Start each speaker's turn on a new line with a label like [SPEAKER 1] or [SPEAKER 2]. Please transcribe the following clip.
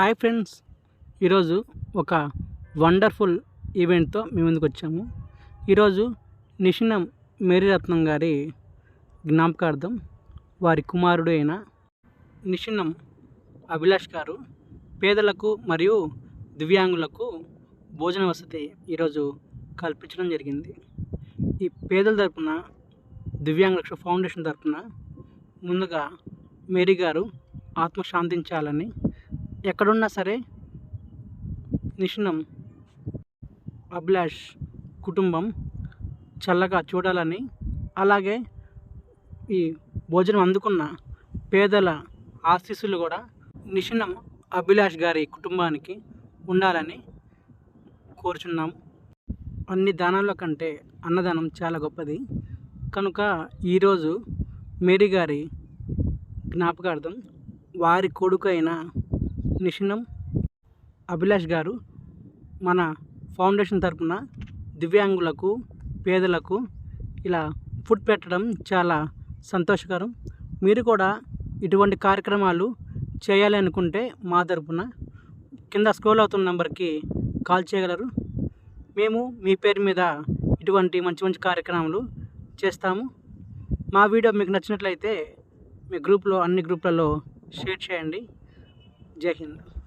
[SPEAKER 1] Hi friends. ఈరోజు ఒక wonderful ఈవెంట్తో మీ ముందుకు వచ్చాము. ఈరోజు నిషినం మేరీరత్నం గారి జ్ఞాపకార్థం వారి కుమారుడు అయిన నిషినం అభిలాష్ గారు పేదలకు మరియు దివ్యాంగులకు భోజన వసతి ఈరోజు కల్పించడం జరిగింది. ఈ పేదల తరపున దివ్యాంగులక్ష ఫౌండేషన్ తరపున ముందుగా మేరీ గారు ఆత్మశాంతించాలని ఎక్కడున్నా సరే నిష్ణం అభిలాష్ కుటుంబం చల్లగా చూడాలని అలాగే ఈ భోజనం అందుకున్న పేదల ఆశీస్సులు కూడా నిషినం అభిలాష్ గారి కుటుంబానికి ఉండాలని కోరుచున్నాం. అన్ని దానాల కంటే అన్నదానం చాలా గొప్పది. కనుక ఈరోజు మేరీ గారి జ్ఞాపకార్థం వారి కొడుకు అయిన నిషినం అభిలాష్ గారు మన ఫౌండేషన్ తరపున దివ్యాంగులకు పేదలకు ఇలా ఫుడ్ పెట్టడం చాలా సంతోషకరం. మీరు కూడా ఇటువంటి కార్యక్రమాలు చేయాలి అనుకుంటే మా తరపున కింద స్క్రోల్ అవుతున్న నెంబర్కి కాల్ చేయగలరు. మేము మీ పేరు మీద ఇటువంటి మంచి మంచి కార్యక్రమాలు చేస్తాము. మా వీడియో మీకు నచ్చినట్లయితే మీ గ్రూప్లో అన్ని గ్రూప్లలో షేర్ చేయండి. जय हिंद।